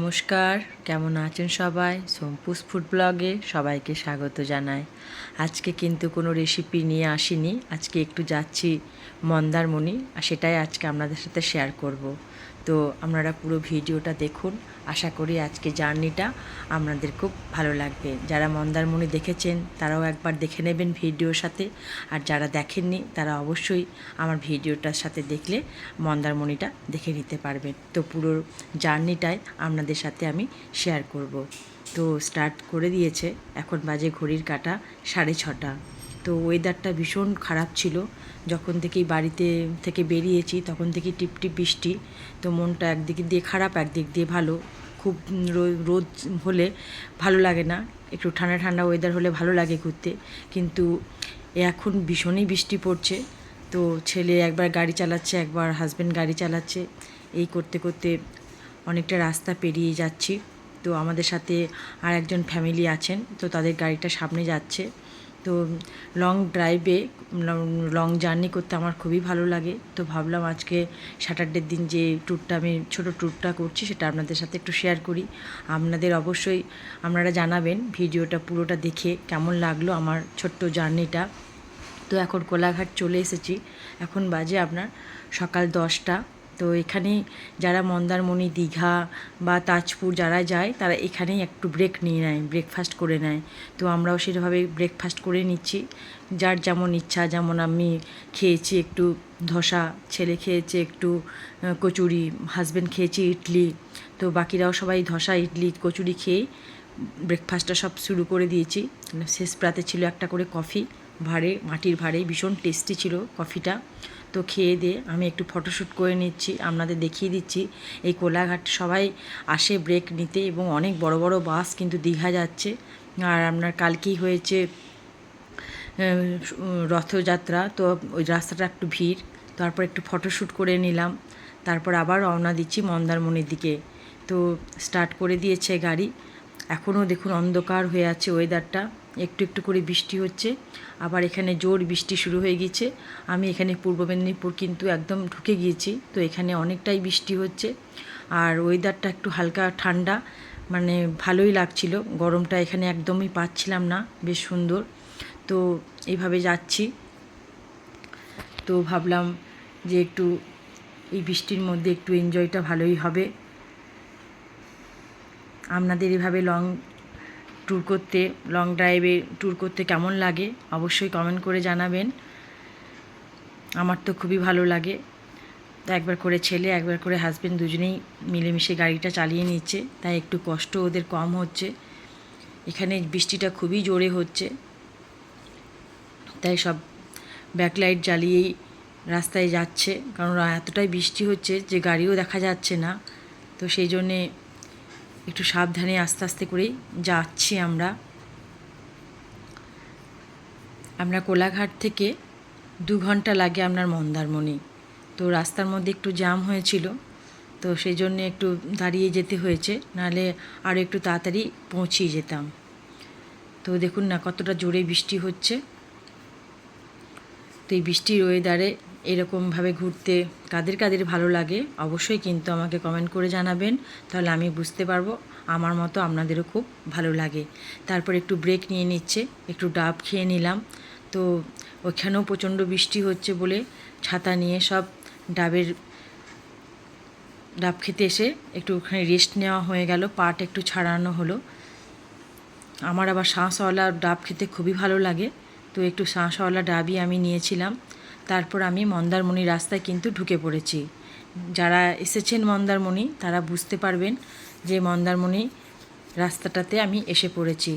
নমস্কার, কেমন আছেন সবাই? সোমপুস ফুড ব্লগে সবাইকে স্বাগত জানাই। আজকে কিন্তু কোনো রেসিপি নিয়ে আসিনি। আজকে একটু যাচ্ছি মন্দারমণি, আর সেটাই আজকে আপনাদের সাথে শেয়ার করব। তো আপনারা পুরো ভিডিওটা দেখুন আশা করি আজকে জার্নিটা আপনাদের খুব ভালো লাগবে। যারা মন্দারমণি দেখেছেন, তারাও একবার দেখে নেবেন ভিডিওর সাথে। আর যারা দেখেননি, তারা অবশ্যই আমার ভিডিওটার সাথে দেখলে মন্দারমণিটা দেখে নিতে পারবেন। তো পুরো জার্নিটাই আপনাদের সাথে আমি শেয়ার করব। তো স্টার্ট করে দিয়েছে, এখন বাজে ঘড়ির কাটা সাড়ে ছটা। তো ওয়েদারটা ভীষণ খারাপ ছিল। যখন থেকেই বাড়িতে থেকে বেরিয়েছি, তখন থেকেই টিপটিপ বৃষ্টি। তো মনটা একদিক দিয়ে খারাপ, একদিক দিয়ে ভালো। খুব রোদ হলে ভালো লাগে না। একটু ঠান্ডা ঠান্ডা ওয়েদার হলে ভালো লাগে ঘুরতে। কিন্তু এখন ভীষণই বৃষ্টি পড়ছে। তো ছেলে একবার গাড়ি চালাচ্ছে, একবার হাজব্যান্ড গাড়ি চালাচ্ছে। এই করতে করতে অনেকটা রাস্তা পেরিয়ে যাচ্ছি। তো আমাদের সাথে আর একজন ফ্যামিলি আছেন, তো তাদের গাড়িটা সামনে যাচ্ছে। তো লং ড্রাইভে লং জার্নি করতে আমার খুবই ভালো লাগে। তো ভাবলাম আজকে স্যাটারডের দিন যে ট্যুরটা আমি, ছোটো ট্যুরটা করছি, সেটা আপনাদের সাথে একটু শেয়ার করি। আপনাদের অবশ্যই আপনারা জানাবেন ভিডিওটা পুরোটা দেখে কেমন লাগল আমার ছোট্ট জার্নিটা তো এখন কোলাঘাট চলে এসেছি। এখন বাজে আপনার সকাল দশটা। তো এখানে যারা মন্দারমণি, দীঘা বা তাজপুর যারা যায়, তারা এখানেই একটু ব্রেক নিয়ে নেয় ব্রেকফাস্ট করে নেয়। তো আমরাও সেভাবে ব্রেকফাস্ট করে নিচ্ছি। যার যেমন ইচ্ছা, যেমন আমি খেয়েছি একটু ধসা, ছেলে খেয়েছে একটু কচুরি হাজব্যান্ড খেয়েছি ইডলি, তো বাকিরাও সবাই ধসা, ইডলি, কচুরি খেয়েই ব্রেকফাস্টটা সব শুরু করে দিয়েছি। শেষ প্রাতে ছিল একটা করে কফি ভাড়ে, মাটির ভাড়ে, ভীষণ টেস্টি ছিল কফিটা তো খেয়ে দিয়ে আমি একটু ফটোশ্যুট করে নিচ্ছি, আপনাদের দেখিয়ে দিচ্ছি। এই কোলাঘাট সবাই আসে ব্রেক নিতে এবং অনেক বড় বড় বাস কিন্তু দীঘা যাচ্ছে। আর আপনার কালকেই হয়েছে রথযাত্রা, তো ওই রাস্তাটা একটু ভিড়, তারপর একটু ফটোশ্যুট করে নিলাম। তারপর আবার রওনা দিচ্ছি মন্দারমণির দিকে। তো স্টার্ট করে দিয়েছে গাড়ি। এখনও দেখুন অন্ধকার হয়ে আছে ওয়েদারটা একটু একটু করে বৃষ্টি হচ্ছে। আবার এখানে জোর বৃষ্টি শুরু হয়ে গিয়েছে আমি এখানে পূর্ব মেদিনীপুর কিন্তু একদম ঢুকে গিয়েছি। তো এখানে অনেকটাই বৃষ্টি হচ্ছে। আর ওয়েদারটা একটু হালকা ঠান্ডা মানে ভালোই লাগছিল। গরমটা এখানে একদমই পাচ্ছিলাম না, বেশ সুন্দর। তো এইভাবে যাচ্ছি। তো ভাবলাম যে একটু এই বৃষ্টির মধ্যে একটু এনজয়টা ভালোই হবে। আপনাদের এভাবে লং ট্যুর করতে লং ড্রাইভে ট্যুর করতে কেমন লাগে? অবশ্যই কমেন্ট করে জানাবেন। আমার তো খুবই ভালো লাগে। তো একবার করে ছেলে, একবার করে হাজব্যান্ড দুজনেই মিলেমিশে গাড়িটা চালিয়ে নিচ্ছে। তাই একটু কষ্ট ওদের কম হচ্ছে। এখানে বৃষ্টিটা খুবই জোরে হচ্ছে। তাই সব ব্যাকলাইট জ্বালিয়েই রাস্তায় যাচ্ছে। কারণ এতটাই বৃষ্টি হচ্ছে যে গাড়িও দেখা যাচ্ছে না। তো সেই জন্যে একটু সাবধানে আস্তে আস্তে করেই যাচ্ছি আমরা। আমরা কোলাঘাট থেকে দু ঘণ্টা লাগে আপনার মন্দারমণি। তো রাস্তার মধ্যে একটু জ্যাম হয়েছিল, তো সেই জন্যে একটু দাঁড়িয়ে যেতে হয়েছে, নাহলে আরও একটু তাড়াতাড়ি পৌঁছিয়ে যেতাম। তো দেখুন না কতটা জোরে বৃষ্টি হচ্ছে। তো এই বৃষ্টির ওয়েদারে এরকমভাবে ঘুরতে কাদের কাদের ভালো লাগে, অবশ্যই কিন্তু আমাকে কমেন্ট করে জানাবেন। তাহলে আমি বুঝতে পারব, আমার মতো আপনাদেরও খুব ভালো লাগে। তারপর একটু ব্রেক নিয়ে নিচ্ছে, একটু ডাব খেয়ে নিলাম। তো ওখানেও প্রচণ্ড বৃষ্টি হচ্ছে বলে ছাতা নিয়ে সব ডাবের, ডাব খেতে এসে একটু ওখানে রেস্ট নেওয়া হয়ে গেল, পাট একটু ছাড়ানো হলো। আমার আবার শাঁসওয়ালা ডাব খেতে খুবই ভালো লাগে। তো একটু শাঁসওয়ালা ডাবই আমি নিয়েছিলাম। তারপর আমি মন্দারমণি রাস্তায় কিন্তু ঢুকে পড়েছি। যারা এসেছেন মন্দারমণি, তারা বুঝতে পারবেন যে মন্দারমণি রাস্তাটাতে আমি এসে পড়েছি।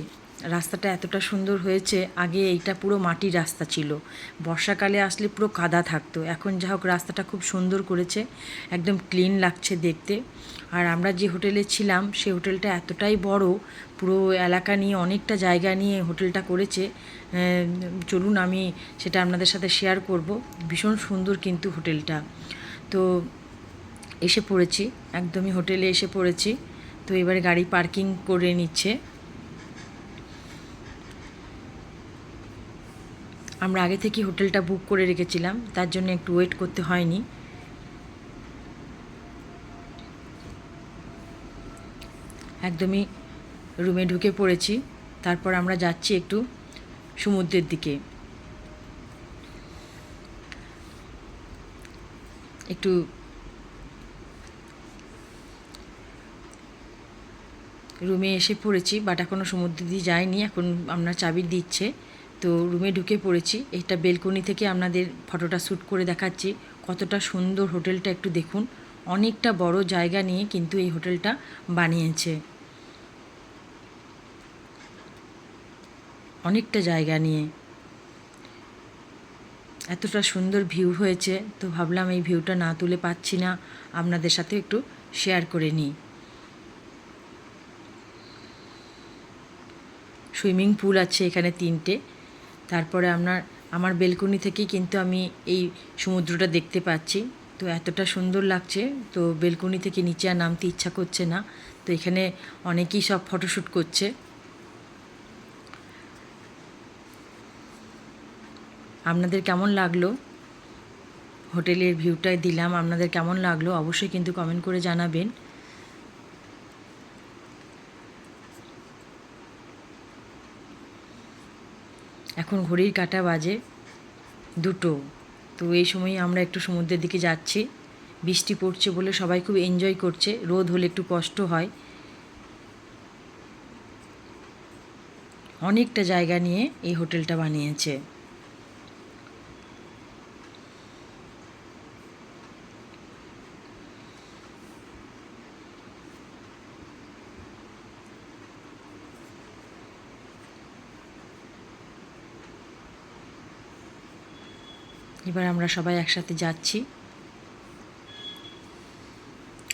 রাস্তাটা এতটা সুন্দর হয়েছে, আগে এইটা পুরো মাটির রাস্তা ছিল। বর্ষাকালে আসলে পুরো কাদা থাকতো। এখন যা হোক রাস্তাটা খুব সুন্দর করেছে, একদম ক্লিন লাগছে দেখতে। আর আমরা যে হোটেলে ছিলাম সেই হোটেলটা এতটাই বড়, পুরো এলাকা নিয়ে অনেকটা জায়গা নিয়ে হোটেলটা করেছে। চলুন আমি সেটা আপনাদের সাথে শেয়ার করব। ভীষণ সুন্দর কিন্তু হোটেলটা। তো এসে পড়েছি, একদমই হোটেলে এসে পড়েছি। তো এবারে গাড়ি পার্কিং করে নিচ্ছে। আমরা আগে থেকে হোটেলটা বুক করে রেখেছিলাম, তার জন্য একটু ওয়েট করতে হয়নি। একদমই রুমে ঢুকে পড়েছি, তারপর আমরা যাচ্ছি একটু সমুদ্রের দিকে। একটু রুমে এসে পড়েছি, বাট এখনও সমুদ্র দিয়ে যায়নি এখন আপনার চাবি দিচ্ছে। তো রুমে ঢুকে পড়েছি। এটা বেলকনি থেকে আপনাদের ফটোটা শ্যুট করে দেখাচ্ছি। কতটা সুন্দর হোটেলটা একটু দেখুন। অনেকটা বড় জায়গা নিয়ে কিন্তু এই হোটেলটা বানিয়েছে। অনেকটা জায়গা নিয়ে। এতটা সুন্দর ভিউ হয়েছে তো ভাবলাম এই ভিউটা না তুলে পাচ্ছি না। আপনাদের সাথে একটু শেয়ার করে নিই। সুইমিং পুল আছে এখানে তিনটে। তারপরে আপনার, আমার বেলকনি থেকেই কিন্তু আমি এই সমুদ্রটা দেখতে পাচ্ছি। তো এতটা সুন্দর লাগছে, তো বেলকনি থেকে নিচে আর নামতে ইচ্ছা করছে না। তো এখানে অনেকেই সব ফটোশ্যুট করছে। আপনাদের কেমন লাগল? হোটেলের ভিউটা দিলাম, আপনাদের কেমন লাগল? অবশ্যই কিন্তু কমেন্ট করে জানাবেন। এখন ঘড়ির কাটা বাজে দুটো। তো এই সময় আমরা একটু সমুদ্রের দিকে যাচ্ছি। বৃষ্টি পড়ছে বলে সবাই খুব এনজয় করছে। রোদ হলে একটু কষ্ট হয়। অনেকটা জায়গা নিয়ে এই হোটেলটা বানিয়েছে। এবার আমরা সবাই একসাথে যাচ্ছি।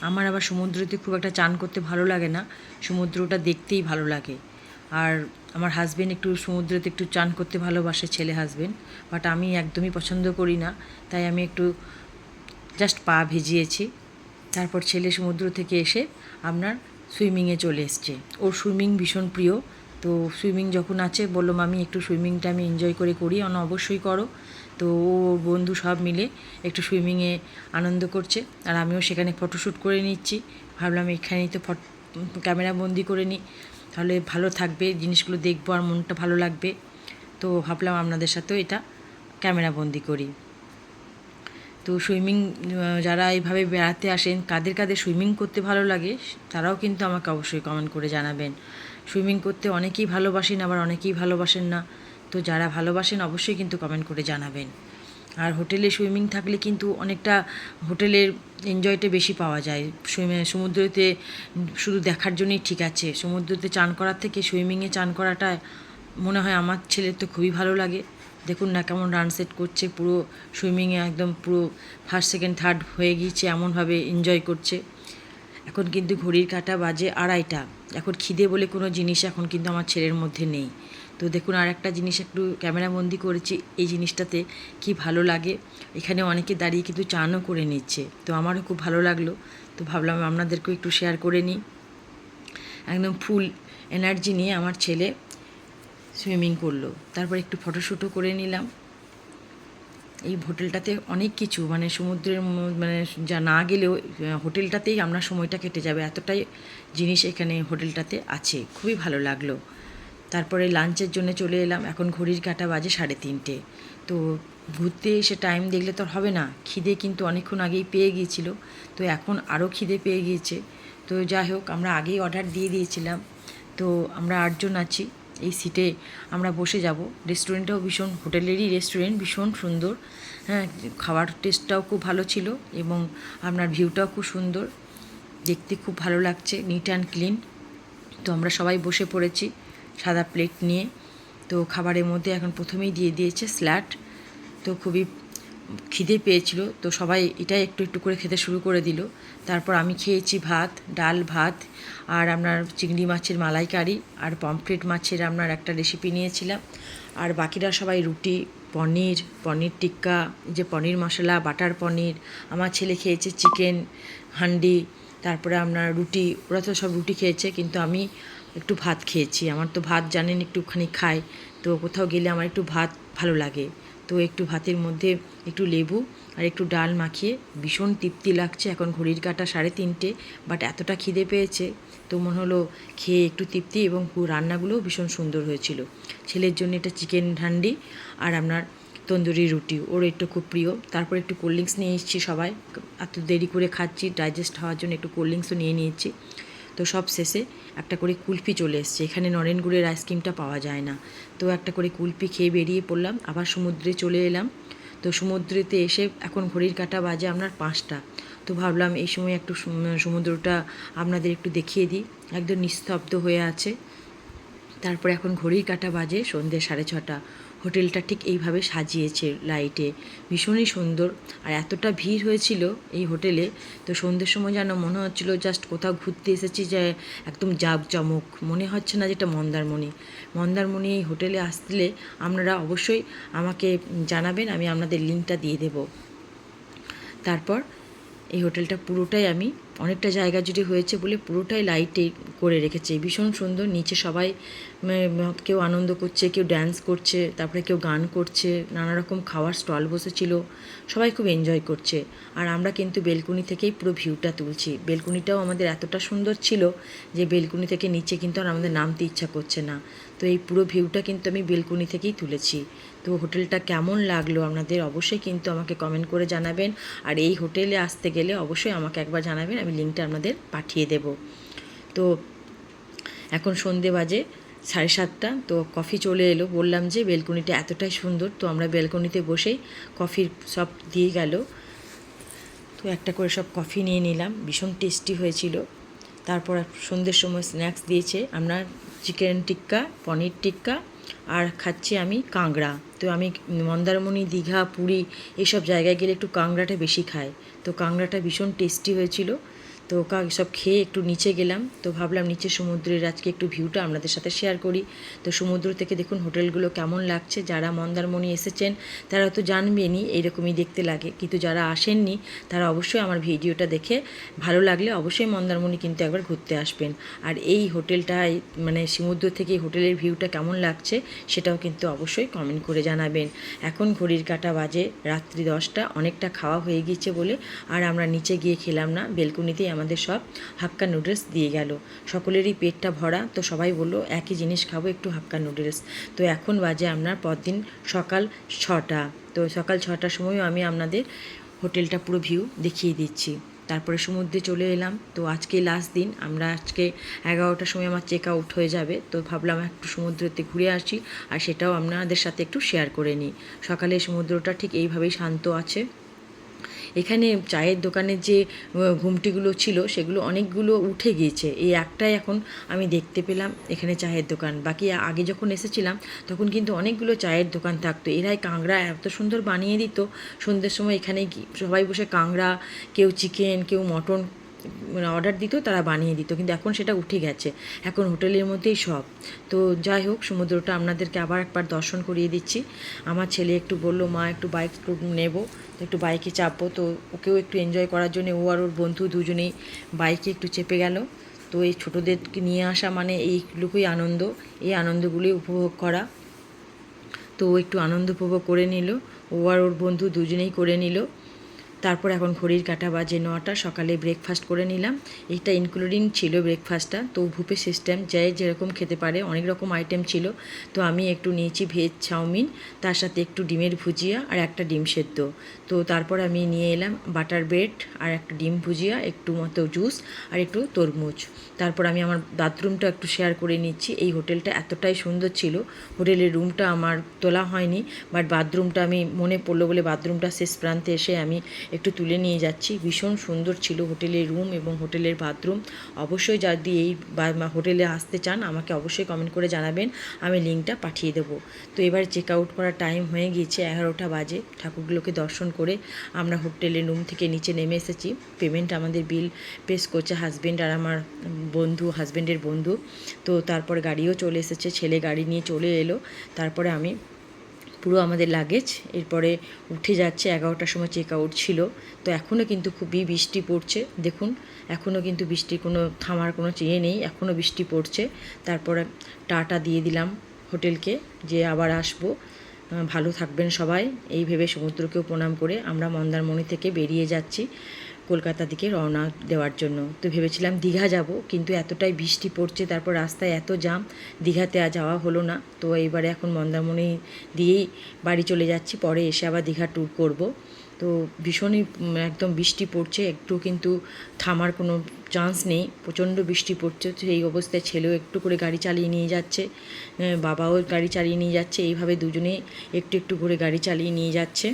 আমার আবার সমুদ্রতে খুব একটা চান করতে ভালো লাগে না। সমুদ্রটা দেখতেই ভালো লাগে। আর আমার হাজবেন্ড একটু সমুদ্রতে একটু চান করতে ভালোবাসে, ছেলে হাজবেন্ড বাট আমি একদমই পছন্দ করি না। তাই আমি একটু জাস্ট পা ভিজিয়েছি। তারপর ছেলে সমুদ্র থেকে এসে আপনার সুইমিংয়ে চলে এসছে। ওর সুইমিং ভীষণ প্রিয়। তো সুইমিং যখন আছে, বলল, মামি, একটু সুইমিংটা আমি এনজয় করে করি। অন অবশ্যই করো। তো ও বন্ধু সব মিলে একটু সুইমিংয়ে আনন্দ করছে। আর আমিও সেখানে ফটোশ্যুট করে নিচ্ছি। ভাবলাম এখানেই তো ফট ক্যামেরা বন্দি করে নিই তাহলে ভালো থাকবে, জিনিসগুলো দেখব আর মনটা ভালো লাগবে। তো ভাবলাম আপনাদের সাথেও এটা ক্যামেরা বন্দি করি। তো সুইমিং যারা এইভাবে বেড়াতে আসেন, কাদের কাদের সুইমিং করতে ভালো লাগে, তারাও কিন্তু আমাকে অবশ্যই কমেন্ট করে জানাবেন। সুইমিং করতে অনেকেই ভালোবাসেন, আবার অনেকেই ভালোবাসেন না। তো যারা ভালোবাসেন অবশ্যই কিন্তু কমেন্ট করে জানাবেন। আর হোটেলে সুইমিং থাকলে কিন্তু অনেকটা হোটেলের এনজয়টা বেশি পাওয়া যায়। সুইমিং, সমুদ্রতে শুধু দেখার জন্যই ঠিক আছে। সমুদ্রতে চান করার থেকে সুইমিংয়ে চান করাটা মনে হয় আমার ছেলের তো খুবই ভালো লাগে। দেখুন না কেমন রান সেট করছে, পুরো সুইমিংয়ে একদম পুরো ফার্স্ট সেকেন্ড থার্ড হয়ে গিয়েছে, এমনভাবে এনজয় করছে। এখন কিন্তু ঘড়ির কাটা বাজে আড়াইটা। এখন খিদে বলে কোনো জিনিস এখন কিন্তু আমার ছেলের মধ্যে নেই। তো দেখুন আর একটা জিনিস একটু ক্যামেরাবন্দি করেছি, এই জিনিসটাতে কি ভালো লাগে? এখানে অনেকে দাঁড়িয়ে কিন্তু চানও করে নিচ্ছে। তো আমারও খুব ভালো লাগল। তো ভাবলাম আপনাদেরকেও একটু শেয়ার করে নিই। একদম ফুল এনার্জি নিয়ে আমার ছেলে সুইমিং করল। তারপর একটু ফটোশ্যুটও করে নিলাম। এই হোটেলটাতে অনেক কিছু মানে সমুদ্রের মানে যা না গেলেও হোটেলটাতেই আমরা সময়টা কেটে যাবে। এতটাই জিনিস এখানে হোটেলটাতে আছে। খুবই ভালো লাগল। তারপরে লাঞ্চের জন্য চলে এলাম। এখন ঘড়ির কাটা বাজে সাড়ে তিনটে। তো ঘুরতে এসে টাইম দেখলে তো হবে না। খিদে কিন্তু অনেকক্ষণ আগেই পেয়ে গিয়েছিল। তো এখন আরও খিদে পেয়ে গিয়েছে। তো যাই হোক, আমরা আগেই অর্ডার দিয়ে দিয়েছিলাম। তো আমরা আটজন আছি। এই সিটে আমরা বসে যাব। রেস্টুরেন্টটাও ভীষণ, হোটেলেরই রেস্টুরেন্ট ভীষণ সুন্দর। হ্যাঁ খাবার টেস্টটাও খুব ভালো ছিল এবং আপনার ভিউটাও খুব সুন্দর। দেখতে খুব ভালো লাগছে নিট অ্যান্ড ক্লিন তো আমরা সবাই বসে পড়েছি সাদা প্লেট নিয়ে। তো খাবারের মধ্যে এখন প্রথমেই দিয়ে দিয়েছে স্ল্যাট তো খুবই খিদে পেয়েছিল, তো সবাই এটাই একটু একটু করে খেতে শুরু করে দিল। তারপর আমি খেয়েছি ভাত, ডাল ভাত আর আপনার চিংড়ি মাছের মালাইকারি আর পমফ্রেট মাছের আপনার একটা রেসিপি নিয়েছিলাম। আর বাকিরা সবাই রুটি, পনির পনির টিক্কা যে পনির মশলা, বাটার পনির, আমার ছেলে খেয়েছে চিকেন, হান্ডি, তারপরে আপনার রুটি, ওরা তো সব রুটি খেয়েছে, কিন্তু আমি একটু ভাত খেয়েছি। আমার তো ভাত জানেন একটুখানি খাই তো কোথাও গেলে আমার একটু ভাত ভালো লাগে। তো একটু ভাতের মধ্যে একটু লেবু আর একটু ডাল মাখিয়ে ভীষণ তৃপ্তি লাগছে। এখন ঘড়ির কাটা সাড়ে তিনটে বাট এতটা খিদে পেয়েছে তো মনে হলো খেয়ে একটু তৃপ্তি এবং রান্নাগুলোও ভীষণ সুন্দর হয়েছিল। ছেলের জন্য এটা চিকেন হান্ডি আর আপনার তন্দুরি রুটি। ওর একটু খুব প্রিয়। তারপর একটু কোল্ড ড্রিঙ্কস নিয়ে এসেছি সবাই। এত দেরি করে খাচ্ছি ডাইজেস্ট হওয়ার জন্য একটু কোল্ড ড্রিঙ্কসও নিয়ে নিয়েছি। তো সব শেষে একটা করে কুলফি চলে এসছে। এখানে নরেন গুড়ের আইসক্রিমটা পাওয়া যায় না। তো একটা করে কুলফি খেয়ে বেরিয়ে পড়লাম, আবার সমুদ্রে চলে এলাম। তো সমুদ্রেতে এসে এখন ঘড়ির কাটা বাজে আপনার পাঁচটা। তো ভাবলাম এই সময় একটু সমুদ্রটা আপনাদের একটু দেখিয়ে দিই। একদম নিস্তব্ধ হয়ে আছে। তারপর এখন ঘড়ির কাটা বাজে সন্ধ্যে সাড়ে ছটা। হোটেলটা ঠিক এইভাবে সাজিয়েছে লাইটে। ভীষণই সুন্দর। আর এতটা ভিড় হয়েছিল এই হোটেলে, তো সন্ধ্যের সময় যেন মনে হচ্ছিল জাস্ট কোথাও ঘুরতে এসেছি যে একদম জাঁকজমক। মনে হচ্ছে না যেটা মন্দারমণি। মন্দারমণি এই হোটেলে আসলে আপনারা অবশ্যই আমাকে জানাবেন, আমি আপনাদের লিঙ্কটা দিয়ে দেবো। তারপর এই হোটেলটা পুরোটাই আমি অনেকটা জায়গা জুড়ে হয়েছে বলে পুরোটাই লাইটে করে রেখেছে। ভীষণ সুন্দর, নিচে সবাই কেউ আনন্দ করছে, কেউ ড্যান্স করছে, তারপরে কেউ গান করছে, নানা রকম খাওয়ার স্টল বসেছিল, সবাই খুব এনজয় করছে। আর আমরা কিন্তু বেলকুনি থেকেই পুরো ভিউটা তুলছি। বেলকুনিটাও আমাদের এতটা সুন্দর ছিল যে বেলকুনি থেকে নিচে কিন্তু আর আমাদের নামতে ইচ্ছা করছে না। তো এই পুরো ভিউটা কিন্তু আমি বেলকুনি থেকেই তুলেছি। তো হোটেলটা কেমন লাগল আপনাদের অবশ্যই কিন্তু আমাকে কমেন্ট করে জানাবেন। আর এই হোটেলে আসতে গেলে অবশ্যই আমাকে একবার জানাবেন। আমি লিঙ্কটা আপনাদের পাঠিয়ে দেব। তো এখন সন্ধে বাজে, সাড়ে সাতটা, তো কফি চলে এলো। বললাম যে বেলকনিটা এতটাই সুন্দর, তো আমরা বেলকনিতে বসেই কফির সব দিয়ে গেল। তো একটা করে সব কফি নিয়ে নিলাম, ভীষণ টেস্টি হয়েছিল। তারপর সন্ধ্যের সময় স্ন্যাক্স দিয়েছে আমরা, চিকেন টিক্কা, পনির টিক্কা, আর খাচ্ছি আমি কাঁকড়া। তো আমি মন্দারমণি, দীঘা, পুরী এইসব জায়গায় গেলে একটু কাঁকড়াটা বেশি খাই তো কাঁকড়াটা ভীষণ টেস্টি হয়েছিল। তো কা, সব খেয়ে একটু নিচে গেলাম। তো ভাবলাম নিচে সমুদ্রের আজকে একটু ভিউটা আপনাদের সাথে শেয়ার করি। তো সমুদ্র থেকে দেখুন হোটেলগুলো কেমন লাগছে। যারা মন্দারমণি এসেছেন, তারা তো জানবেনই এইরকমই দেখতে লাগে। কিন্তু যারা আসেননি, তারা অবশ্যই আমার ভিডিওটা দেখে ভালো লাগলে অবশ্যই মন্দারমণি কিন্তু একবার ঘুরতে আসবেন। আর এই হোটেলটায় মানে সমুদ্র থেকে হোটেলের ভিউটা কেমন লাগছে, সেটাও কিন্তু অবশ্যই কমেন্ট করে জানাবেন। এখন ঘড়ির কাটা বাজে, রাত্রি দশটা, অনেকটা খাওয়া হয়ে গিয়েছে বলে, আর আমরা নিচে গিয়ে খেলাম না, বেলকুনিতেই আমাদের সব হাক্কা নুডলস দিয়ে গেল। সকলেরই পেটটা ভরা, তো সবাই বলল, একই জিনিস খাব, একটু হাক্কা নুডলস। তো এখন বাজে আপনার পরদিন সকাল ছটা। তো সকাল ছটার সময়ও আমি আপনাদের হোটেলটা পুরো ভিউ দেখিয়ে দিচ্ছি। তারপরে সমুদ্রে চলে এলাম। তো আজকে লাস্ট দিন, আমরা আজকে এগারোটার সময় আমার চেক আউট হয়ে যাবে। তো ভাবলাম একটু সমুদ্রতে ঘুরে আসি, আর সেটাও আপনাদের সাথে একটু শেয়ার করে নিই। সকালে সমুদ্রটা ঠিক এইভাবেই শান্ত আছে। এখানে চায়ের দোকানের যে ঘুমটিগুলো ছিল সেগুলো অনেকগুলো উঠে গিয়েছে। এই একটাই এখন আমি দেখতে পেলাম এখানে চায়ের দোকান। বাকি আগে যখন এসেছিলাম তখন কিন্তু অনেকগুলো চায়ের দোকান থাকতো। এরাই কাঁকড়া এত সুন্দর বানিয়ে দিত। সন্ধ্যের সময় এখানে সবাই বসে কাঁকড়া, কেউ চিকেন, কেউ মটন মানে অর্ডার দিত, তারা বানিয়ে দিত। কিন্তু এখন সেটা উঠে গেছে। এখন হোটেলের মধ্যেই সব। তো যাই হোক, সমুদ্রটা আপনাদেরকে আবার একবার দর্শন করিয়ে দিচ্ছি। আমার ছেলে একটু বলল, মা, একটু বাইক নেব। একটু বাইকে চাপবো, তো ওকেও একটু এনজয় করার জন্য ও আর ওর বন্ধু দুজনেই বাইকে একটু চেপে গেল। তো এই ছোটোদেরকে নিয়ে আসা মানে এইটুকুই আনন্দ, এই আনন্দগুলি উপভোগ করা। তো ও একটু আনন্দ উপভোগ করে নিল, ও আর ওর বন্ধু দুজনেই করে নিল। তারপর এখন ঘড়ির কাটা বাজে নটা, সকালে ব্রেকফাস্ট করে নিলাম। এটা ইনক্লুডিং ছিল ব্রেকফাস্টটা তো ভুপে সিস্টেম যে যেরকম খেতে পারে, অনেক রকম আইটেম ছিল। তো আমি একটু নিয়েছি ভেজ চাউমিন, তার সাথে একটু ডিমের ভুজিয়া আর একটা ডিম সেদ্ধ। তো তারপর আমি নিয়ে এলাম বাটার ব্রেড আর একটা ডিম ভুজিয়া, একটু মতো জুস আর একটু তরমুজ। তারপর আমি আমার বাথরুমটা একটু শেয়ার করে নিচ্ছি। এই হোটেলটা এতটাই সুন্দর ছিল। হোটেলের রুমটা আমার তোলা হয়নি বাট বাথরুমটা আমি মনে পড়ল বলে বাথরুমটা শেষ প্রান্তে এসে আমি একটু তুলে নিয়ে যাচ্ছি। ভীষণ সুন্দর ছিল হোটেলের রুম এবং হোটেলের বাথরুম। অবশ্যই যদি এই হোটেলে আসতে চান, আমাকে অবশ্যই কমেন্ট করে জানাবেন। আমি লিঙ্কটা পাঠিয়ে দেবো। তো এবার চেক আউট করার টাইম হয়ে গিয়েছে এগারোটা বাজে। ঠাকুরগুলোকে দর্শন করে আমরা হোটেলের রুম থেকে নিচে নেমে এসেছি। পেমেন্ট আমাদের বিল পেস করছে হাজব্যান্ড আর আমার বন্ধু হাজব্যান্ডের বন্ধু। তো তারপর গাড়িও চলে এসেছে। ছেলে গাড়ি নিয়ে চলে এলো। তারপরে আমি পুরো আমাদের লাগেজ এরপরে উঠে যাচ্ছে, এগারোটার সময় চেক আউট ছিল। তো এখনও কিন্তু খুবই বৃষ্টি পড়ছে। দেখুন এখনও কিন্তু বৃষ্টির কোনো, থামার কোনো চেয়ে নেই এখনও বৃষ্টি পড়ছে। তারপরে টাটা দিয়ে দিলাম হোটেলকে যে আবার আসব। ভালো থাকবেন সবাই। এই ভেবে সমুদ্রকেও প্রণাম করে আমরা মন্দারমণি থেকে বেরিয়ে যাচ্ছি। কলকাতা দিকে রওনা দেওয়ার জন্য। তো ভেবেছিলাম দীঘা যাব, কিন্তু এতটাই বৃষ্টি পড়ছে, তারপর রাস্তায় এত জাম, দীঘাতে আর যাওয়া হলো না। তো এইবারে এখন মন্দারমণি দিয়েই বাড়ি চলে যাচ্ছি, পরে এসে আবার দীঘা ট্যুর করব। তো ভীষণই একদম বৃষ্টি পড়ছে, একটু কিন্তু থামার কোনো চান্স নেই, প্রচণ্ড বৃষ্টি পড়ছে। এই অবস্থায় ছেলেও একটু করে গাড়ি চালিয়ে নিয়ে যাচ্ছে বাবাও গাড়ি চালিয়ে নিয়ে যাচ্ছে, এইভাবে দুজনে একটু একটু করে গাড়ি চালিয়ে নিয়ে যাচ্ছে।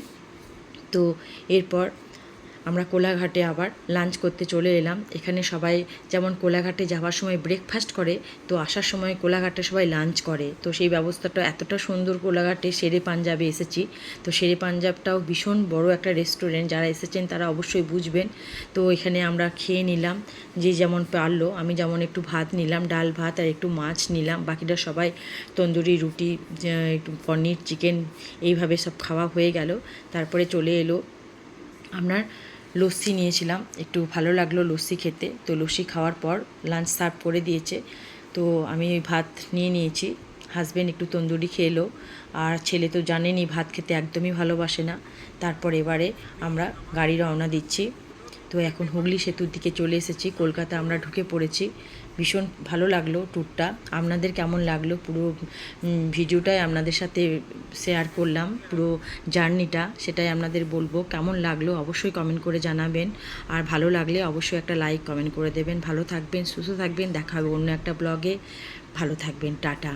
তো এরপর আমরা কোলাঘাটে আবার লাঞ্চ করতে চলে এলাম। এখানে সবাই যেমন কোলাঘাটে যাওয়ার সময় ব্রেকফাস্ট করে, তো আসার সময় কোলাঘাটে সবাই লাঞ্চ করে। তো সেই ব্যবস্থাটা এতটা সুন্দর কোলাঘাটে শেরে পাঞ্জাবে এসেছি। তো শেরে পাঞ্জাবটাও ভীষণ বড় একটা রেস্টুরেন্ট যারা এসেছেন তারা অবশ্যই বুঝবেন। তো এখানে আমরা খেয়ে নিলাম। যে যেমন পারল, আমি যেমন একটু ভাত নিলাম, ডাল ভাত আর একটু মাছ নিলাম। বাকিটা সবাই তন্দুরি, রুটি একটু পনির চিকেন এইভাবে সব খাওয়া হয়ে গেল। তারপরে চলে এলো। আপনার লস্যি নিয়েছিলাম। একটু ভালো লাগল লস্যি খেতে। তো লস্যি খাওয়ার পর লাঞ্চ সার্ভ করে দিয়েছে। তো আমি ভাত নিয়ে নিয়েছি। হাজব্যান্ড একটু তন্দুরি খেলো। আর ছেলে তো জানেনি ভাত খেতে একদমই ভালোবাসে না। তারপর এবারে আমরা গাড়ি রওনা দিচ্ছি। তো এখন হুগলি সেতুর দিকে চলে এসেছি। কলকাতা আমরা ঢুকে পড়েছি। ভীষণ ভালো লাগল ট্যুরটা আপনাদের কেমন লাগল পুরো ভিডিওটাই আপনাদের সাথে শেয়ার করলাম। পুরো জার্নিটা সেটাই আপনাদের বলব। কেমন লাগল অবশ্যই কমেন্ট করে জানাবেন। আর ভালো লাগলে অবশ্যই একটা লাইক কমেন্ট করে দেবেন। ভালো থাকবেন, সুস্থ থাকবেন। দেখা হবে অন্য একটা ব্লগে ভালো থাকবেন, টাটা।